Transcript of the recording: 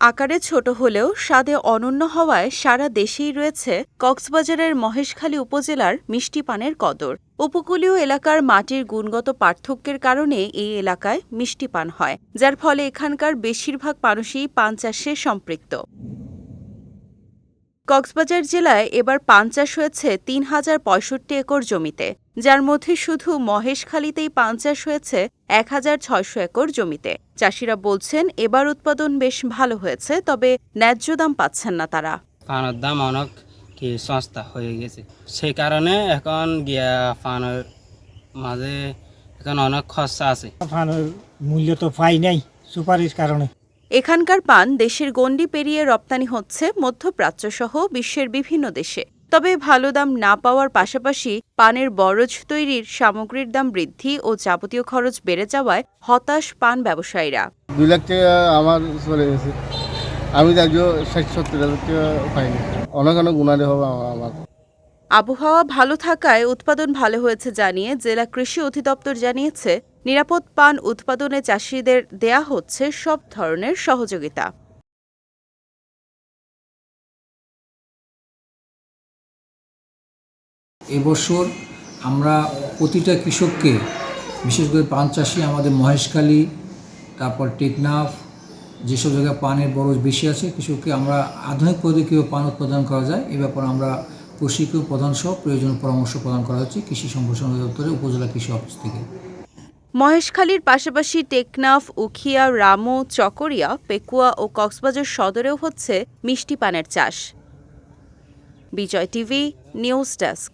আকারে ছোট হলেও স্বাদে অনন্য হওয়ায় সারা দেশেই রয়েছে কক্সবাজারের মহেশখালী উপজেলার মিষ্টি পানের কদর। উপকূলীয় এলাকার মাটির গুণগত পার্থক্যের কারণে এই এলাকায় মিষ্টি পান হয়, যার ফলে এখানকার বেশিরভাগ মানুষই পান চাষে সম্পৃক্ত। কক্সবাজার জেলায় এবার পান চাষ হয়েছে তিন হাজার পঁয়ষট্টি একর জমিতে। যার মধ্যে শুধু মহেশখালীতেই পান চাষ হয়েছে এক হাজার ছয়শো একর জমিতে। চাষিরা বলছেন এবার উৎপাদন বেশ ভালো হয়েছে তবে ন্যায্য দাম পাচ্ছেন না তারা। পানের দাম অনেক কি সস্তা হয়ে গেছে। সেই কারণে এখন গিয়া পানের মাঝে এখন অনেক খরচা আছে। পানের মূল্য তো পাই নাই সুপারিশ কারণে। এখানকার পান দেশের গণ্ডি পেরিয়ে রপ্তানি হচ্ছে মধ্যপ্রাচ্য সহ বিশ্বের বিভিন্ন দেশে। তবে ভালো দাম না পাওয়ার পাশাপাশি পানের বরজ তৈরির সামগ্রীর দাম বৃদ্ধি ও যাবতীয় খরচ বেড়ে যাওয়ায় হতাশ পান ব্যবসায়ীরা। দুই লাখ টাকা আমার চলে গেছে। আমি দেখব ষাট সত্তর হাজার টাকা পাইনি। অনেক অনেক গুণারে হবে আমার। আবহাওয়া ভালো থাকায় উৎপাদন ভালো হয়েছে জানিয়ে জেলা কৃষি অধিদপ্তর জানিয়েছে নিরাপদ পান উৎপাদনে চাষিদের দেয়া হচ্ছে সব ধরনের সহযোগিতা। এবছর আমরা প্রতিটা কৃষককে, বিশেষ করে পান চাষি, আমাদের মহেশখালী, তারপর টেকনাফ, যেসব জায়গায় পানের বরজ বেশি আছে, কৃষককে আমরা আধুনিক পদ্ধতি পান উৎপাদন করা যায়, এ ব্যাপারে আমরা প্রশিক্ষণ প্রদান সহ প্রয়োজনীয় পরামর্শ প্রদান করা হচ্ছে কৃষি সম্প্রসারণ দপ্তরে উপজেলা কৃষি অফিস থেকে। মহেশখালীর পাশাপাশি টেকনাফ, উখিয়া, রামু, চকরিয়া, পেকুয়া ও কক্সবাজার সদরেও হচ্ছে মিষ্টি পানের চাষ। Bijoy TV, news desk.